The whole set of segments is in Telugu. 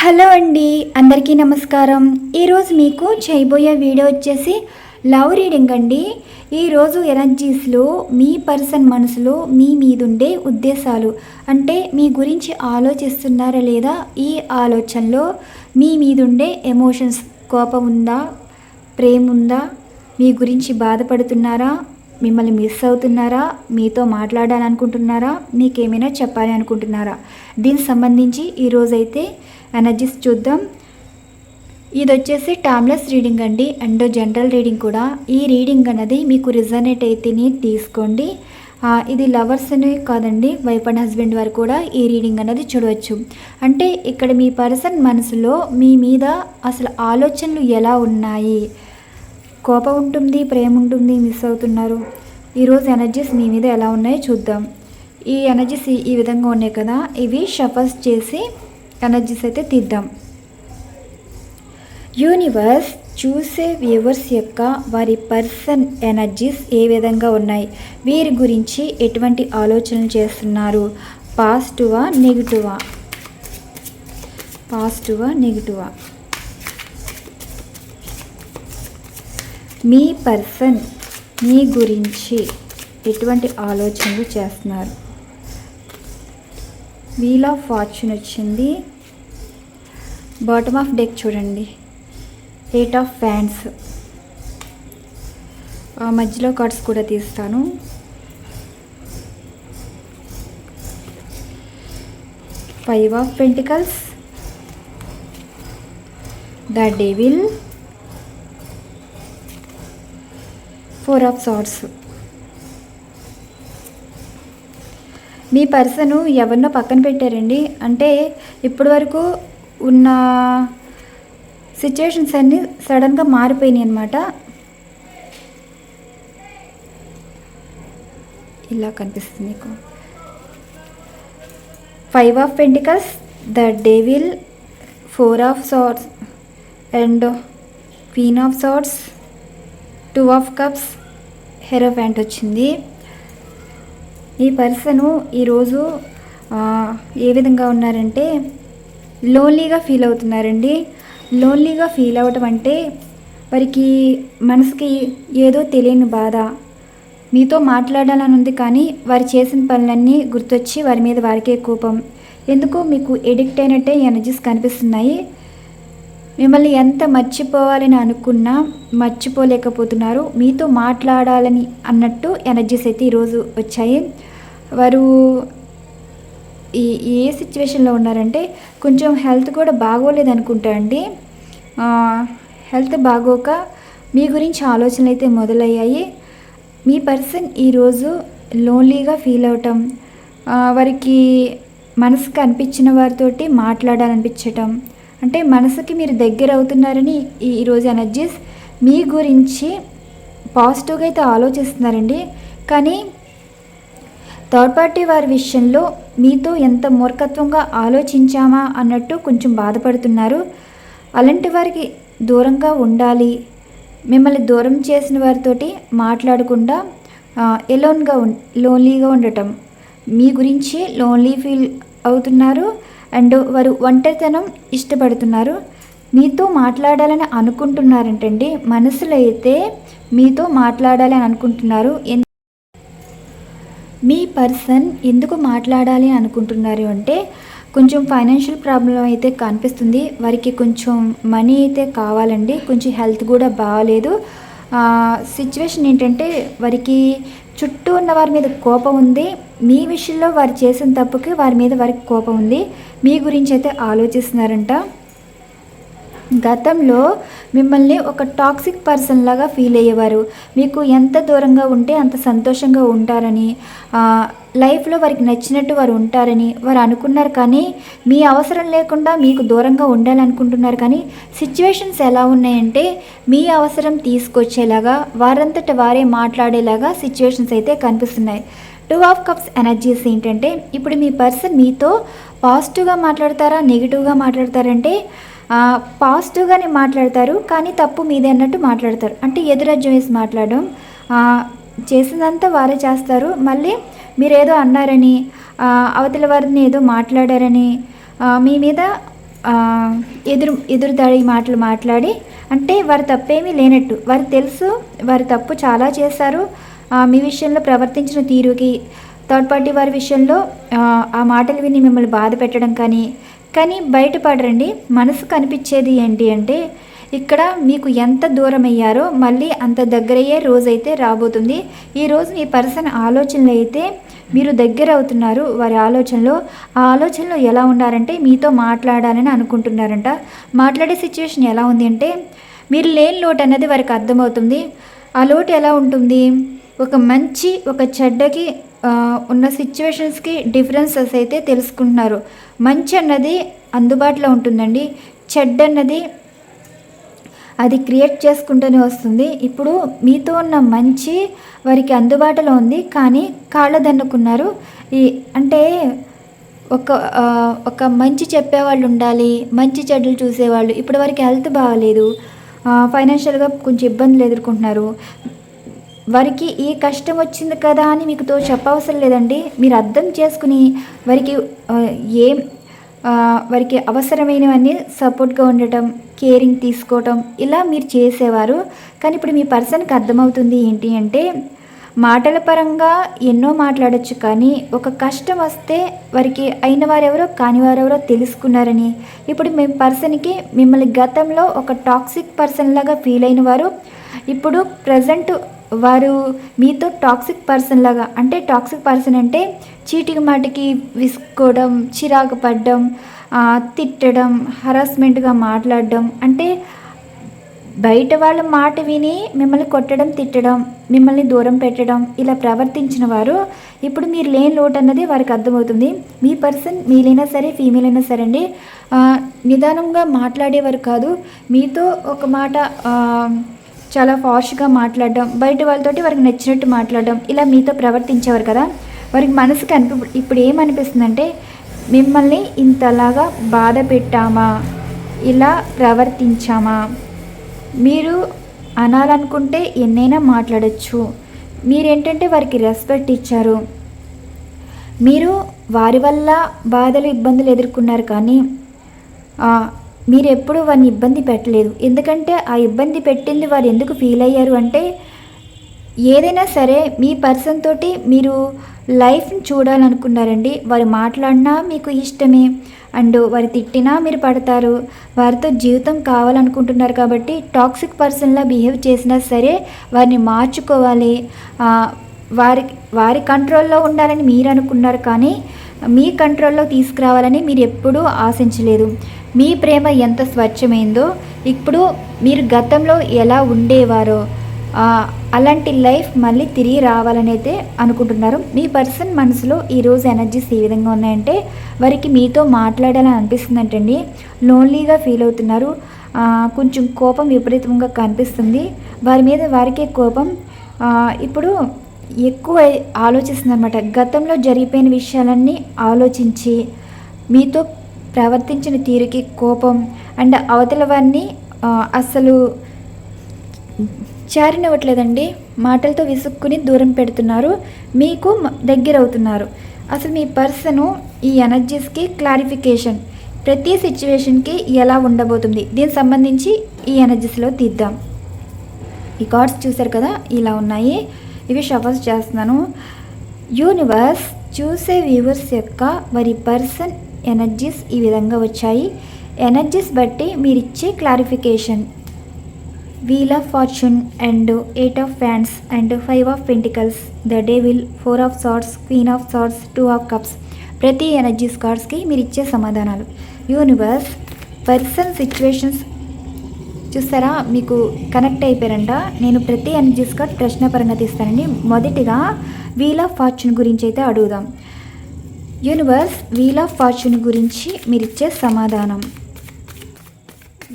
హలో అండి అందరికీ నమస్కారం. ఈరోజు మీకు చేయబోయే వీడియో వచ్చేసి లవ్ రీడింగ్ అండి. ఈరోజు ఎనర్జీస్లో మీ పర్సన్ మనసులో మీ మీదుండే ఉద్దేశాలు అంటే మీ గురించి ఆలోచిస్తున్నారా లేదా ఈ ఆలోచనలో మీ మీదుండే ఎమోషన్స్ కోపం ఉందా ప్రేమ ఉందా మీ గురించి బాధపడుతున్నారా మిమ్మల్ని మిస్ అవుతున్నారా మీతో మాట్లాడాలనుకుంటున్నారా మీకేమైనా చెప్పాలి అనుకుంటున్నారా దీనికి సంబంధించి ఈరోజైతే ఎనర్జీస్ చూద్దాం. ఇది వచ్చేసి టామ్లెస్ రీడింగ్ అండి. అండ్ జనరల్ రీడింగ్ కూడా. ఈ రీడింగ్ అనేది మీకు రిజనేట్ అయితేనే తీసుకోండి. ఇది లవర్స్ అనే కాదండి. వైఫ్ అండ్ హస్బెండ్ వారు కూడా ఈ రీడింగ్ అనేది చూడవచ్చు అంటే ఇక్కడ మీ పర్సన్ మనసులో మీ మీద అసలు ఆలోచనలు ఎలా ఉన్నాయి? కోపం ఉంటుంది ప్రేమ ఉంటుంది మిస్ అవుతున్నారు. ఈరోజు ఎనర్జీస్ మీ మీద ఎలా ఉన్నాయో చూద్దాం. ఈ ఎనర్జీస్ ఈ- విధంగా ఉన్నాయి కదా. ఇవి షఫర్స్ చేసి ఎనర్జీస్ అయితే తీద్దాం యూనివర్స్ చూసే వ్యూవర్స్ యొక్క వారి పర్సన్ ఎనర్జీస్ ఏ విధంగా ఉన్నాయి? వీరి గురించి ఎటువంటి ఆలోచనలు చేస్తున్నారు? పాజిటివా నెగిటివా పాజిటివా నెగిటివా మీ పర్సన్ మీ గురించి ఎటువంటి ఆలోచనలు చేస్తున్నారు? వీల్ ఆఫ్ ఫార్చ్యూన్ వచ్చింది. బాటమ్ ఆఫ్ డెక్ చూడండి. ఎయిట్ ఆఫ్ ఫ్యాన్స్ మధ్యలో కార్డ్స్ కూడా తీస్తాను. Five of pentacles the devil four of swords me person ఎవరినో పక్కన పెట్టారండి. అంటే ఇప్పటి వరకు ఉన్న సిచ్యువేషన్స్ అన్నీ సడన్గా మారిపోయినాయి అనమాట ఇలా కనిపిస్తుంది మీకు. Five of pentacles the devil four of swords and queen of swords two of cups hierophant వచ్చింది. ఈ పర్సను ఈరోజు ఏ విధంగా ఉన్నారంటే లోన్లీగా ఫీల్ అవుతున్నారండి. లోన్లీగా ఫీల్ అవ్వటం అంటే వారికి మనసుకి ఏదో తెలియని బాధ. మీతో మాట్లాడాలని ఉంది కానీ వారు చేసిన పనులన్నీ గుర్తొచ్చి వారి మీద వారికే కోపం. ఎందుకు మీకు ఎడిక్ట్ అయినట్టే ఎనర్జీస్ కనిపిస్తున్నాయి. మిమ్మల్ని ఎంత మర్చిపోవాలని అనుకున్నా మర్చిపోలేకపోతున్నారు. మీతో మాట్లాడాలని అన్నట్టు ఎనర్జీస్ అయితే ఈరోజు వచ్చాయి. వారు ఈ ఏ సిచ్యువేషన్లో ఉన్నారంటే కొంచెం హెల్త్ కూడా బాగోలేదు అనుకుంటా అండి. హెల్త్ బాగోక మీ గురించి ఆలోచనలు అయితే మొదలయ్యాయి. మీ పర్సన్ ఈరోజు లోన్లీగా ఫీల్ అవటం వారికి మనసుకు అనిపించిన వారితోటి మాట్లాడాలనిపించటం అంటే మనసుకి మీరు దగ్గర అవుతున్నారని ఈరోజు ఎనర్జీస్ మీ గురించి పాజిటివ్గా అయితే ఆలోచిస్తున్నారండి. కానీ థర్డ్ పార్టీ వారి విషయంలో మీతో ఎంత మూర్ఖత్వంగా ఆలోచించామా అన్నట్టు కొంచెం బాధపడుతున్నారు. అలాంటి వారికి దూరంగా ఉండాలి. మిమ్మల్ని దూరం చేసిన వారితోటి మాట్లాడకుండా ఎలోన్గా ఉం లోన్లీగా ఉండటం. మీ గురించి లోన్లీ ఫీల్ అవుతున్నారు అండ్ వారు ఒంటరితనం ఇష్టపడుతున్నారు. మీతో మాట్లాడాలని అనుకుంటున్నారంటండి. మనసులో అయితే మీతో మాట్లాడాలి అని అనుకుంటున్నారు. ఎన్- మీ పర్సన్ ఎందుకు మాట్లాడాలి అనుకుంటున్నారు అంటే కొంచెం ఫైనాన్షియల్ ప్రాబ్లం అయితే కనిపిస్తుంది. వారికి కొంచెం మనీ అయితే కావాలండి. కొంచెం హెల్త్ కూడా బాగాలేదు. సిచ్యువేషన్ ఏంటంటే వారికి చుట్టూ ఉన్న వారి మీద కోపం ఉంది. మీ విషయంలో వారు చేసిన తప్పుకి వారి మీద వారికి కోపం ఉంది. మీ గురించి అయితే ఆలోచిస్తున్నారంట. గతంలో మిమ్మల్ని ఒక టాక్సిక్ పర్సన్ లాగా ఫీల్ అయ్యేవారు. మీకు ఎంత దూరంగా ఉంటే అంత సంతోషంగా ఉంటారని లైఫ్లో వారికి నచ్చినట్టు వారు ఉంటారని వారు అనుకున్నారు కానీ మీ అవసరం లేకుండా మీకు దూరంగా ఉండాలనుకుంటున్నారు కానీ సిచ్యువేషన్స్ ఎలా ఉన్నాయంటే మీ అవసరం తీసుకొచ్చేలాగా వారంతట వారే మాట్లాడేలాగా సిచ్యువేషన్స్ అయితే కనిపిస్తున్నాయి. టూ ఆఫ్ కప్స్ ఎనర్జీస్ ఏంటంటే ఇప్పుడు మీ పర్సన్ మీతో పాజిటివ్గా మాట్లాడతారా నెగిటివ్గా మాట్లాడతారంటే పాజిటివ్గానే మాట్లాడతారు కానీ తప్పు మీదే అన్నట్టు మాట్లాడతారు. అంటే ఎదురజ్యం వేసి మాట్లాడడం ఆ, వారే చేస్తారు. మళ్ళీ మీరు ఏదో అన్నారని అవతల వారిని ఏదో మాట్లాడారని మీ మీద ఎదురు ఎదురుదాడి మాటలు మాట్లాడి అంటే వారి తప్పేమీ లేనట్టు. వారు తెలుసు వారి తప్పు చాలా చేశారు. మీ విషయంలో ప్రవర్తించిన తీరుకి థర్డ్ పార్టీ వారి విషయంలో ఆ, ఆ మాటలు విని మిమ్మల్ని బాధ పెట్టడం కానీ కానీ బయటపడరండి. మనసు కనిపించేది ఏంటి అంటే ఇక్కడ మీకు ఎంత దూరం అయ్యారో మళ్ళీ అంత దగ్గరయ్యే రోజైతే రాబోతుంది. ఈ రోజు మీ పర్సన్ ఆలోచనలు అయితే మీరు దగ్గర అవుతున్నారు వారి ఆలోచనలో. ఆ ఆలోచనలో ఎలా ఉన్నారంటే మీతో మాట్లాడాలని అనుకుంటున్నారంట. మాట్లాడే సిచ్యువేషన్ ఎలా ఉంది అంటే మీరు లేని లోటు అన్నది వారికి అర్థమవుతుంది. ఆ లోటు ఎలా ఉంటుంది? ఒక మంచి ఒక చెడ్డకి ఉన్న సిచ్యువేషన్స్కి డిఫరెన్సెస్ అయితే తెలుసుకుంటున్నారు. మంచి అన్నది అందుబాటులో ఉంటుందండి. చెడ్డ అన్నది అది క్రియేట్ చేసుకుంటూనే వస్తుంది. ఇప్పుడు మీతో ఉన్న మంచి వారికి అందుబాటులో ఉంది. కానీ కాళ్ళదన్నుకున్నారు. ఈ అంటే ఒక ఒక మంచి చెప్పేవాళ్ళు ఉండాలి. మంచి చెడ్డలు చూసేవాళ్ళు. ఇప్పుడు వారికి హెల్త్ బాగాలేదు ఫైనాన్షియల్గా కొంచెం ఇబ్బందులు ఎదుర్కొంటున్నారు. వారికి ఈ కష్టం వచ్చింది కదా అని మీకుతో చెప్పవసరం లేదండి. మీరు అర్థం చేసుకుని వారికి ఏం వారికి అవసరమైనవన్నీ సపోర్ట్గా ఉండటం కేరింగ్ తీసుకోవటం ఇలా మీరు చేసేవారు. కానీ ఇప్పుడు మీ పర్సన్కి అర్థమవుతుంది ఏంటి అంటే మాటల పరంగా ఎన్నో మాట్లాడొచ్చు కానీ ఒక కష్టం వస్తే వారికి అయిన వారెవరో కాని వారెవరో తెలుసుకున్నారని. ఇప్పుడు మీ పర్సన్కి మిమ్మల్ని గతంలో ఒక టాక్సిక్ పర్సన్ లాగా ఫీల్ అయిన వారు ఇప్పుడు ప్రజెంట్ వారు మీతో టాక్సిక్ పర్సన్ లాగా అంటే టాక్సిక్ పర్సన్ అంటే చీటికి మాటికి విసుకోవడం చిరాకు పడడం తిట్టడం హరాస్మెంట్గా మాట్లాడడం అంటే బయట వాళ్ళ మాట విని మిమ్మల్ని కొట్టడం తిట్టడం మిమ్మల్ని దూరం పెట్టడం ఇలా ప్రవర్తించిన వారు ఇప్పుడు మీరు లేని లోటు అన్నది వారికి అర్థమవుతుంది. మీ పర్సన్ మీలైనా సరే ఫీమేల్ అయినా సరే అండి నిదానంగా మాట్లాడేవారు కాదు. మీతో ఒక మాట చాలా ఫాష్గా మాట్లాడడం బయట వాళ్ళతోటి వారికి నచ్చినట్టు మాట్లాడడం ఇలా మీతో ప్రవర్తించేవారు కదా. వారికి మనసుకి అనిపి ఇప్పుడు ఏమనిపిస్తుందంటే మిమ్మల్ని ఇంతలాగా బాధ పెట్టామా? ఇలా ప్రవర్తించామా? మీరు అనాలనుకుంటే ఎన్నైనా మాట్లాడచ్చు. మీరేంటంటే వారికి రెస్పెక్ట్ ఇచ్చారు. మీరు వారి వల్ల బాధలు ఇబ్బందులు ఎదుర్కొన్నారు కానీ మీరు ఎప్పుడు వారిని ఇబ్బంది పెట్టలేదు. ఎందుకంటే ఆ ఇబ్బంది పెట్టింది వారు ఎందుకు ఫీల్ అయ్యారు అంటే ఏదైనా సరే మీ పర్సన్ తోటి మీరు లైఫ్ని చూడాలనుకున్నారండి. వారు మాట్లాడినా మీకు ఇష్టమే. అండ్ వారు తిట్టినా మీరు పడతారు. వారితో జీవితం కావాలనుకుంటున్నారు కాబట్టి టాక్సిక్ పర్సన్లా బిహేవ్ చేసినా సరే వారిని మార్చుకోవాలి. వారి వారి కంట్రోల్లో ఉండాలని మీరు అనుకున్నారు కానీ మీ కంట్రోల్లో తీసుకురావాలని మీరు ఎప్పుడూ ఆశించలేదు. మీ ప్రేమ ఎంత స్వచ్ఛమైందో ఇప్పుడు మీరు గతంలో ఎలా ఉండేవారో అలాంటి లైఫ్ మళ్ళీ తిరిగి రావాలని అయితే అనుకుంటున్నారు. మీ పర్సన్ మనసులో ఈరోజు ఎనర్జీస్ ఏ విధంగా ఉన్నాయంటే వారికి మీతో మాట్లాడాలని అనిపిస్తుందంటండి. లోన్లీగా ఫీల్ అవుతున్నారు. కొంచెం కోపం విపరీతంగా కనిపిస్తుంది. వారి మీద వారికే కోపం. ఇప్పుడు ఎక్కువ ఆలోచిస్తుంది అనమాట గతంలో జరిగిపోయిన విషయాలన్నీ ఆలోచించి మీతో ప్రవర్తించిన తీరుకి కోపం అండ్ అవతల వారిని అస్సలు అసలు మాటలతో విసుక్కుని దూరం పెడుతున్నారు. మీకు దగ్గర అవుతున్నారు అసలు మీ పర్సను ఈ ఎనర్జీస్కి క్లారిఫికేషన్ ప్రతి సిచ్యువేషన్కి ఎలా ఉండబోతుంది? దీనికి సంబంధించి ఈ ఎనర్జీస్లో తీద్దాం. ఈ కార్డ్స్ చూశారు కదా? ఇలా ఉన్నాయి. ఇవి షఫర్స్ చేస్తున్నాను. యూనివర్స్ చూసే వ్యూవర్స్ యొక్క వారి పర్సన్ ఎనర్జీస్ ఈ విధంగా వచ్చాయి. ఎనర్జీస్ బట్టి మీరు ఇచ్చే clarification wheel of fortune and eight of fans and five of pentacles the devil four of swords queen of swords two of cups ప్రతి ఎనర్జీస్ కార్డ్స్కి మీరు ఇచ్చే సమాధానాలు. యూనివర్స్ పర్సన్ సిచ్యువేషన్స్ చూస్తారా మీకు కనెక్ట్ అయిపోయారంట. నేను ప్రతి ఎనర్జీస్ కార్డ్ ప్రశ్నపరంగా తీస్తానండి మొదటిగా వీల్ ఆఫ్ ఫార్చ్యూన్ గురించి అయితే అడుగుదాం. యూనివర్స్ వీల్ ఆఫ్ ఫార్చ్యూన్ గురించి మీరు ఇచ్చే సమాధానం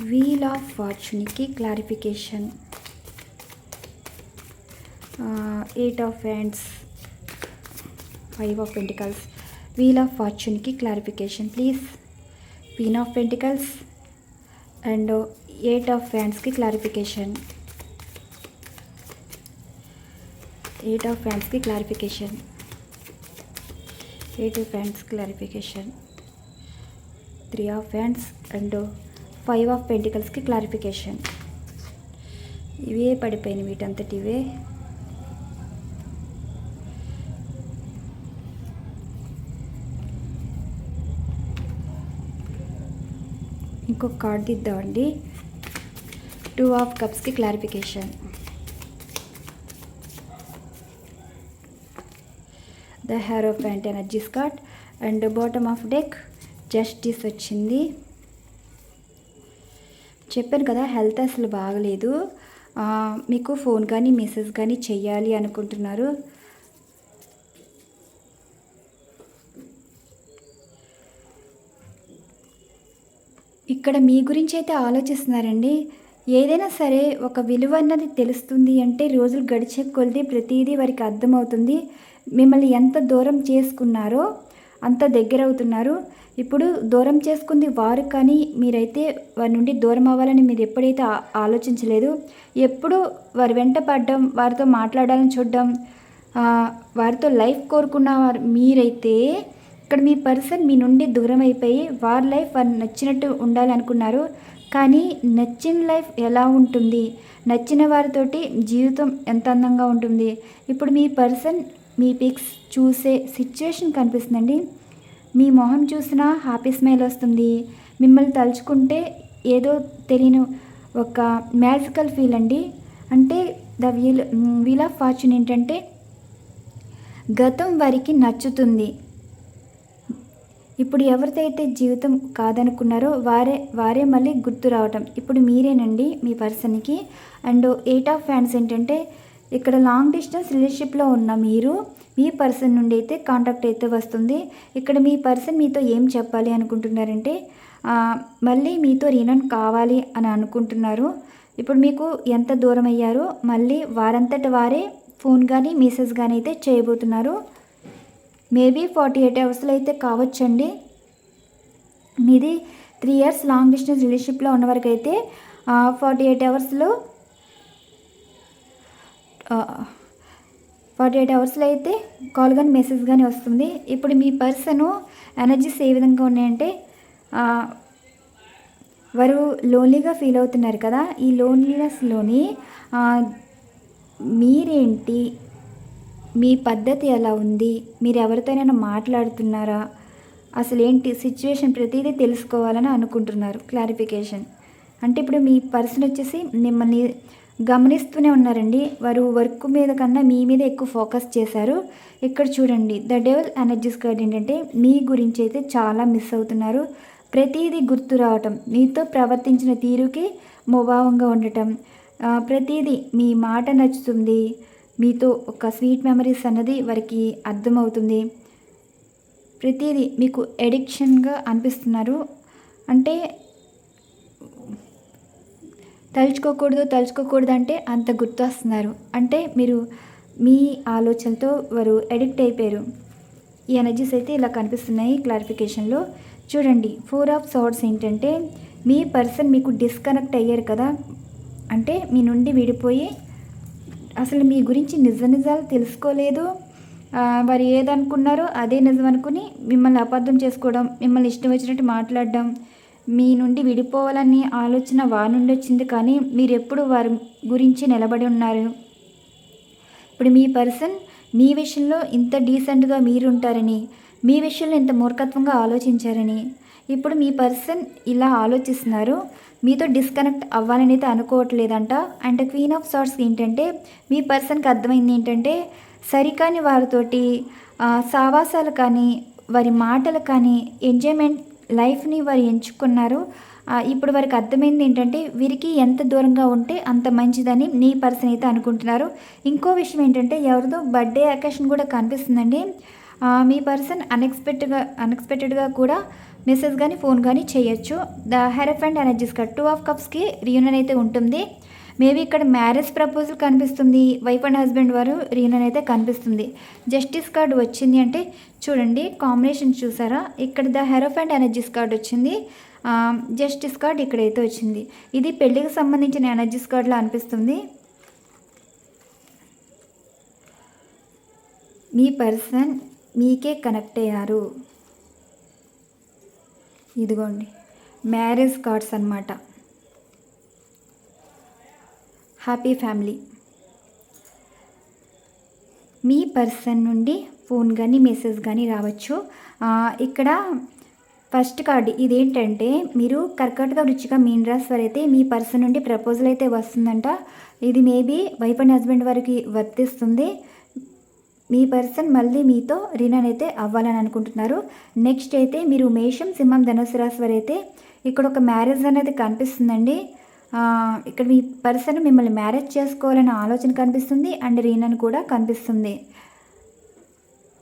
wheel of ఫార్చ్యూన్కి clarification eight of wands five of pentacles wheel of ఫార్చ్యూన్కి clarification please queen of pentacles and eight of హ్యాండ్స్కి క్లారిఫికేషన్ ఎయిట్ ఆఫ్ హ్యాండ్స్కి clarification eight fans clarification three of wands and five of పెంటికల్స్కి clarification ఇవే పడిపోయినాయి వీటంతటి ఇవే. ఇంకొక కార్డ్ దిద్దామండి two of కప్స్కి clarification the hierophant energy card and bottom of deck justice వచ్చింది. చెప్పాను కదా హెల్త్ అసలు బాగలేదు. మీకు ఫోన్ కానీ మెసేజ్ కానీ చెయ్యాలి అనుకుంటున్నారు. ఇక్కడ మీ గురించి అయితే ఆలోచిస్తున్నారండి. ఏదైనా సరే ఒక విలువ అన్నది తెలుస్తుంది అంటే రోజులు గడిచే కొలిది ప్రతిదీ వారికి అర్థమవుతుంది. మిమ్మల్ని ఎంత దూరం చేసుకున్నారో అంత దగ్గర అవుతున్నారు. ఇప్పుడు దూరం చేసుకుంది వారు కానీ మీరైతే వారి నుండి దూరం అవ్వాలని మీరు ఎప్పుడైతే ఆలోచించలేదు ఎప్పుడు వారి వెంట పడడం వారితో మాట్లాడాలని చూడడం వారితో లైఫ్ కోరుకున్న వారు మీరైతే ఇక్కడ మీ పర్సన్ మీ నుండి దూరం అయిపోయి వారి లైఫ్ వారు నచ్చినట్టు ఉండాలనుకున్నారు. కానీ నచ్చిన లైఫ్ ఎలా ఉంటుంది? నచ్చిన వారితోటి జీవితం ఎంత అందంగా ఉంటుంది? ఇప్పుడు మీ పర్సన్ మీ పిక్స్ చూసే సిచ్యుయేషన్ కనిపిస్తుందండి. మీ మొహం చూసినా హ్యాపీ స్మైల్ వస్తుంది. మిమ్మల్ని తలుచుకుంటే ఏదో తెలియని ఒక మ్యాజికల్ ఫీల్ అండి. అంటే the wheel wheel of fortune ఏంటంటే గతం వారికి నచ్చుతుంది. ఇప్పుడు ఎవరిదైతే జీవితం కాదనుకున్నారో వారే వారే మళ్ళీ గుర్తు రావటం. ఇప్పుడు మీరేనండి మీ పర్సన్కి. అండ్ ఎయిట్ ఆఫ్ ఫ్యాన్స్ ఏంటంటే ఇక్కడ లాంగ్ డిస్టెన్స్ రిలేషన్షిప్లో ఉన్న మీరు మీ పర్సన్ నుండి అయితే కాంటాక్ట్ అయితే వస్తుంది. ఇక్కడ మీ పర్సన్ మీతో ఏం చెప్పాలి అనుకుంటున్నారంటే మళ్ళీ మీతో రీనన్ కావాలి అని అనుకుంటున్నారు. ఇప్పుడు మీకు ఎంత దూరం అయ్యారో మళ్ళీ వారంతట వారే ఫోన్ కానీ మెసేజ్ కానీ అయితే చేయబోతున్నారు. మేబీ ఫార్టీ ఎయిట్ అవర్స్లో అయితే కావచ్చండి. మీది త్రీ ఇయర్స్ లాంగ్ డిస్టెన్స్ రిలేషన్షిప్లో ఉన్న వరకు అయితే ఫార్టీ ఎయిట్ అవర్స్లో ఫార్టీ ఎయిట్ అవర్స్లో అయితే కాల్ కానీ మెసేజ్ కానీ వస్తుంది. ఇప్పుడు మీ పర్సన్ ఎనర్జీస్ ఏ విధంగా ఉన్నాయంటే వారు లోన్లీగా ఫీల్ అవుతున్నారు కదా ఈ లోన్లీనెస్లోని మీరేంటి? మీ పద్ధతి ఎలా ఉంది? మీరు ఎవరితోనైనా మాట్లాడుతున్నారా? అసలు ఏంటి సిచ్యువేషన్ ప్రతిదీ తెలుసుకోవాలని అనుకుంటున్నారు. క్లారిఫికేషన్ అంటే ఇప్పుడు మీ పర్సన్ వచ్చేసి మిమ్మల్ని గమనిస్తూనే ఉన్నారండి. వారు వర్క్ మీద కన్నా మీ మీద ఎక్కువ ఫోకస్ చేశారు. ఇక్కడ చూడండి ద డెవల్ ఎనర్జీస్ కార్డ్ ఏంటంటే మీ గురించి అయితే చాలా మిస్ అవుతున్నారు. ప్రతిదీ గుర్తు రావటం మీతో ప్రవర్తించిన తీరుకి ముభావంగా ఉండటం ప్రతిదీ మీ మాట నచ్చుతుంది మీతో ఒక స్వీట్ మెమరీస్ అన్నది వారికి అర్థమవుతుంది. ప్రతిదీ మీకు ఎడిక్షన్గా అనిపిస్తున్నారు. అంటే తలుచుకోకూడదు తలుచుకోకూడదు అంటే అంత గుర్తొస్తున్నారు. అంటే మీరు మీ ఆలోచనతో వారు ఎడిక్ట్ అయిపోయారు. ఈ ఎనర్జీస్ అయితే ఇలా కనిపిస్తున్నాయి క్లారిఫికేషన్లో చూడండి ఫోర్ ఆఫ్ సార్ట్స్ ఏంటంటే మీ పర్సన్ మీకు డిస్కనెక్ట్ అయ్యారు కదా. అంటే మీ నుండి విడిపోయి అసలు మీ గురించి నిజ నిజాలు తెలుసుకోలేదు. వారు ఏదనుకున్నారో అదే నిజం అనుకుని మిమ్మల్ని అబద్ధం చేసుకోవడం మిమ్మల్ని ఇష్టం వచ్చినట్టు మాట్లాడడం మీ నుండి విడిపోవాలని ఆలోచన వారి నుండి వచ్చింది కానీ మీరు ఎప్పుడు వారి గురించి నిలబడి ఉన్నారు? ఇప్పుడు మీ పర్సన్ మీ విషయంలో ఇంత డీసెంట్గా మీరు ఉంటారని మీ విషయంలో ఇంత మూర్ఖత్వంగా ఆలోచించారని ఇప్పుడు మీ పర్సన్ ఇలా ఆలోచిస్తున్నారు మీతో డిస్కనెక్ట్ అవ్వాలని అయితే అనుకోవట్లేదంట. అండ్ క్వీన్ ఆఫ్ సార్ట్స్ ఏంటంటే మీ పర్సన్కి అర్థమైంది ఏంటంటే సరికాని వారితోటి సావాసాలు కానీ వారి మాటలు కానీ ఎంజాయ్మెంట్ లైఫ్ని వారు ఎంచుకున్నారు. ఇప్పుడు వారికి అర్థమైంది ఏంటంటే వీరికి ఎంత దూరంగా ఉంటే అంత మంచిదని నీ పర్సన్ అయితే అనుకుంటున్నారు. ఇంకో విషయం ఏంటంటే ఎవరిదో బర్త్డే అకేషన్ కూడా కనిపిస్తుందండి. మీ పర్సన్ అన్ఎక్స్పెక్టెడ్గా అన్ఎక్స్పెక్టెడ్గా కూడా మెసేజ్ కానీ ఫోన్ కానీ చేయొచ్చు. The hierophant energies card two of కప్స్కి reunion అయితే ఉంటుంది. మేబీ ఇక్కడ మ్యారేజ్ ప్రపోజల్ కనిపిస్తుంది. వైఫ్ అండ్ హస్బెండ్ వారు రీనన్ అయితే కనిపిస్తుంది. జస్టిస్ కార్డ్ వచ్చింది అంటే చూడండి కాంబినేషన్ చూసారా? ఇక్కడ ద హెరఫ్ అండ్ ఎనర్జీస్ కార్డ్ వచ్చింది. జస్టిస్ కార్డ్ ఇక్కడైతే వచ్చింది. ఇది పెళ్ళికి సంబంధించిన ఎనర్జీస్ కార్డ్లా అనిపిస్తుంది. మీ పర్సన్ మీకే కనెక్ట్ అయ్యారు. ఇదిగోండి మ్యారేజ్ కార్డ్స్ అన్నమాట. Happy family. మీ పర్సన్ నుండి ఫోన్ కానీ మెసేజ్ కానీ రావచ్చు. ఇక్కడ ఫస్ట్ కార్డ్ ఇదేంటంటే మీరు కర్కటక రుచిగా మీన్ రాశి వారు అయితే మీ పర్సన్ నుండి ప్రపోజల్ అయితే వస్తుందంట. ఇది మేబీ వైఫ్ అండ్ హస్బెండ్ వారికి వర్తిస్తుంది. మీ పర్సన్ మళ్ళీ మీతో రినన్ అయితే అవ్వాలని అనుకుంటున్నారు. నెక్స్ట్ అయితే మీరు మేషం సింహం ధనుసు రాశి వారైతే ఇక్కడ ఒక మ్యారేజ్ అనేది కనిపిస్తుందండి. ఇక్కడ మీ పర్సన్ మిమ్మల్ని మ్యారేజ్ చేసుకోవాలనే ఆలోచన కనిపిస్తుంది అండ్ రీనన్ కూడా కనిపిస్తుంది.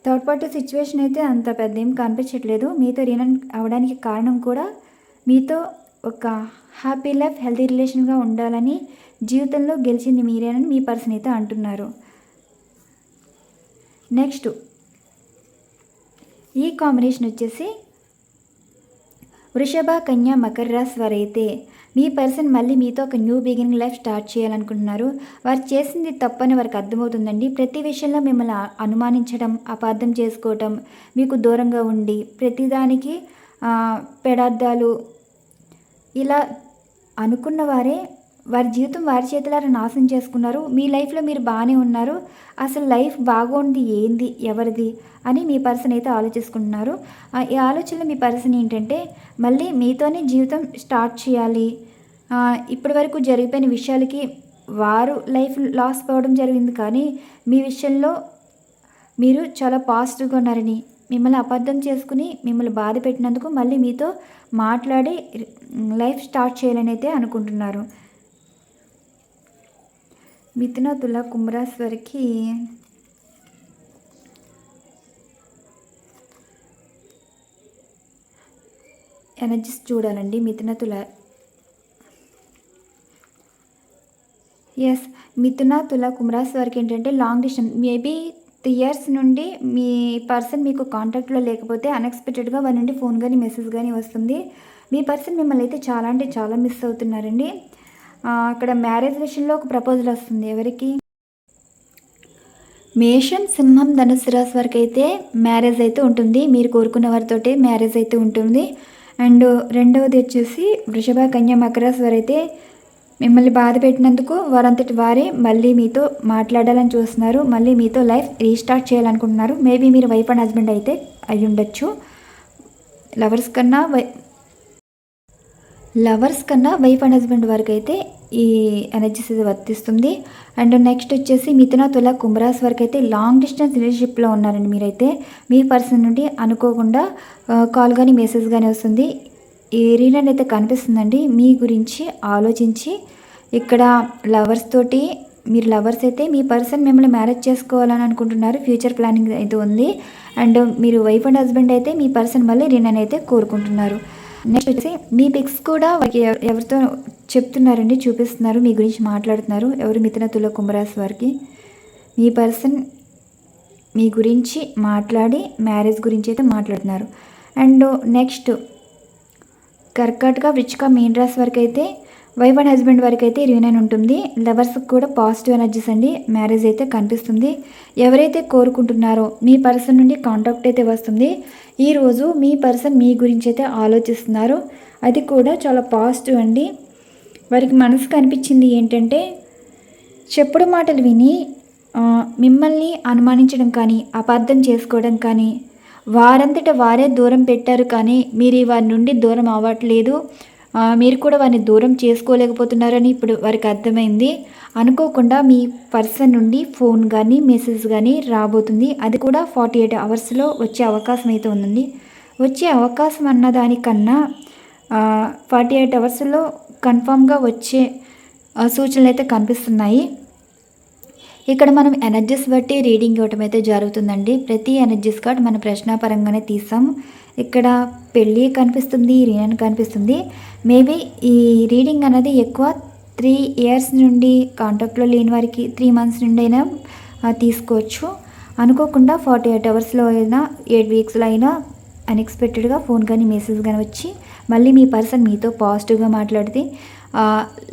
థర్డ్ పార్టీ సిచ్యువేషన్ అయితే అంత పెద్ద ఏం కనిపించట్లేదు. మీతో రీనన్ అవడానికి కారణం కూడా మీతో ఒక హ్యాపీ లైఫ్ హెల్తీ రిలేషన్గా ఉండాలని జీవితంలో గెలిచింది మీరేనని మీ పర్సన్ అయితే అంటున్నారు. నెక్స్ట్ ఈ కాంబినేషన్ వచ్చేసి వృషభ కన్య మకర రాశి వారైతే మీ పర్సన్ మళ్ళీ మీతో ఒక న్యూ బిగినింగ్ లైఫ్ స్టార్ట్ చేయాలనుకుంటున్నారు. వారు చేసింది తప్పని వారికి అర్థమవుతుందండి. ప్రతి విషయంలో మిమ్మల్ని అనుమానించడం అపార్థం చేసుకోవటం మీకు దూరంగా ఉండి ప్రతిదానికి పెడార్థాలు ఇలా అనుకున్న వారే వారి జీవితం వారి చేతులారా నాశనం చేసుకున్నారు. మీ లైఫ్లో మీరు బాగానే ఉన్నారు. అసలు లైఫ్ బాగుంది ఏంది? ఎవరిది? అని మీ పర్సన్ అయితే ఆలోచిస్తున్నారు. ఈ ఆలోచనలో మీ పర్సన్ ఏంటంటే మళ్ళీ మీతోనే జీవితం స్టార్ట్ చేయాలి. ఇప్పటి వరకు జరిగిపోయిన విషయాలకి వారు లైఫ్ లాస్ పోవడం జరిగింది. కానీ మీ విషయంలో మీరు చాలా పాజిటివ్గా ఉన్నారని మిమ్మల్ని అబద్ధం చేసుకుని మిమ్మల్ని బాధ పెట్టినందుకు మళ్ళీ మీతో మాట్లాడి లైఫ్ స్టార్ట్ చేయాలని అయితే అనుకుంటున్నారు. మిథున తుల కుంభరాశి వారికి ఎనర్జీస్ చూడాలండి మిథున తుల ఎస్ మిథున తుల కుంభరాశి వారికి ఏంటంటే long distance maybe three years నుండి మీ పర్సన్ మీకు కాంటాక్ట్లో లేకపోతే అన్ఎక్స్పెక్టెడ్గా వారి నుండి ఫోన్ కానీ మెసేజ్ కానీ వస్తుంది. మీ పర్సన్ మిమ్మల్ని అయితే చాలా అంటే చాలా మిస్ అవుతున్నారండి. అక్కడ మ్యారేజ్ విషయంలో ఒక ప్రపోజల్ వస్తుంది. ఎవరికి? మేషం సింహం ధనుసు రాశి వరకు అయితే మ్యారేజ్ అయితే ఉంటుంది. మీరు కోరుకున్న వారితోటే మ్యారేజ్ అయితే ఉంటుంది. అండ్ రెండవది వచ్చేసి వృషభ కన్యా మకర వారు అయితే మిమ్మల్ని బాధ పెట్టినందుకు వారంతటి వారే మళ్ళీ మీతో మాట్లాడాలని చూస్తున్నారు. మళ్ళీ మీతో లైఫ్ రీస్టార్ట్ చేయాలనుకుంటున్నారు. మేబీ మీరు వైఫ్ అండ్ హస్బెండ్ అయితే అయి ఉండొచ్చు లవర్స్ కన్నా వై లవర్స్ కన్నా వైఫ్ అండ్ హస్బెండ్ వరకు అయితే ఈ ఎనర్జీస్ ఇది వర్తిస్తుంది. అండ్ నెక్స్ట్ వచ్చేసి మిథున తుల కుంభరాశి వరకు అయితే లాంగ్ డిస్టెన్స్ రిలేషన్షిప్లో ఉన్నారండి మీరైతే. మీ పర్సన్ నుండి అనుకోకుండా కాల్ కానీ మెసేజ్ కానీ వస్తుంది. ఈ రీలన్ అయితే కనిపిస్తుందండి. మీ గురించి ఆలోచించి ఇక్కడ లవర్స్ తోటి మీరు లవర్స్ అయితే మీ పర్సన్ మిమ్మల్ని మ్యారేజ్ చేసుకోవాలని అనుకుంటున్నారు. ఫ్యూచర్ ప్లానింగ్ అయితే ఉంది. అండ్ మీరు వైఫ్ అండ్ హస్బెండ్ అయితే మీ పర్సన్ మళ్ళీ రీనన్ అయితే కోరుకుంటున్నారు. నెక్స్ట్ వచ్చి మీ పిక్స్ కూడా వారికి ఎవరితో చెప్తున్నారండి చూపిస్తున్నారు మీ గురించి మాట్లాడుతున్నారు ఎవరు మిథున తుల కుంభరాశి వారికి. మీ పర్సన్ మీ గురించి మాట్లాడి మ్యారేజ్ గురించి అయితే మాట్లాడుతున్నారు. అండ్ నెక్స్ట్ కర్కాటక వృచ్చిక మీన్ రాశి వరకు అయితే వైఫ్ అండ్ హస్బెండ్ వరకు అయితే రియూనియన్ ఉంటుంది? లవర్స్కి కూడా పాజిటివ్ ఎనర్జీస్ అండి. మ్యారేజ్ అయితే కనిపిస్తుంది. ఎవరైతే కోరుకుంటున్నారో మీ పర్సన్ నుండి కాంటాక్ట్ అయితే వస్తుంది. ఈరోజు మీ పర్సన్ మీ గురించి అయితే ఆలోచిస్తున్నారు. అది కూడా చాలా పాజిటివ్ అండి. వారికి మనసుకు అనిపించింది ఏంటంటే చెప్పుడు మాటలు విని మిమ్మల్ని అనుమానించడం కానీ అపార్థం చేసుకోవడం కానీ వారంతట వారే దూరం పెట్టారు కానీ మీరు వారి నుండి దూరం అవ్వట్లేదు. మీరు కూడా వారిని దూరం చేసుకోలేకపోతున్నారని ఇప్పుడు వారికి అర్థమైంది. అనుకోకుండా మీ పర్సన్ నుండి ఫోన్ కానీ మెసేజ్ కానీ రాబోతుంది. అది కూడా ఫార్టీ ఎయిట్ అవర్స్లో వచ్చే అవకాశం అయితే ఉందండి. వచ్చే అవకాశం అన్న దానికన్నా ఫార్టీ ఎయిట్ అవర్స్లో కన్ఫామ్గా వచ్చే సూచనలు అయితే కనిపిస్తున్నాయి. ఇక్కడ మనం ఎనర్జీస్ బట్టి రీడింగ్ ఇవ్వటం అయితే జరుగుతుందండి. ప్రతి ఎనర్జీస్ కార్డ్ మన ప్రశ్నాపరంగానే తీసాం ఇక్కడ పెళ్ళి కనిపిస్తుంది రీనన్ కనిపిస్తుంది. మేబీ ఈ రీడింగ్ అనేది ఎక్కువ త్రీ ఇయర్స్ నుండి కాంటాక్ట్లో లేని వారికి త్రీ మంత్స్ నుండి అయినా తీసుకోవచ్చు. అనుకోకుండా ఫార్టీ ఎయిట్ అవర్స్లో అయినా ఎయిట్ వీక్స్లో అయినా అన్ఎక్స్పెక్టెడ్గా ఫోన్ కానీ మెసేజ్ కానీ వచ్చి మళ్ళీ మీ పర్సన్ మీతో పాజిటివ్గా మాట్లాడితే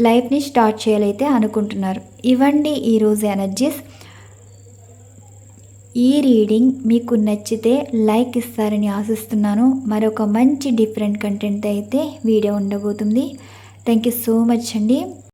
లైఫ్ని స్టార్ట్ చేయాలైతే అనుకుంటున్నారు. ఇవ్వండి ఈరోజు ఎనర్జీస్ ఈ రీడింగ్ మీకు నచ్చితే లైక్ ఇస్తారని ఆశిస్తున్నాను. మరొక మంచి డిఫరెంట్ కంటెంట్ అయితే వీడియో ఉండబోతుంది. థ్యాంక్ యూ సో మచ్ అండి.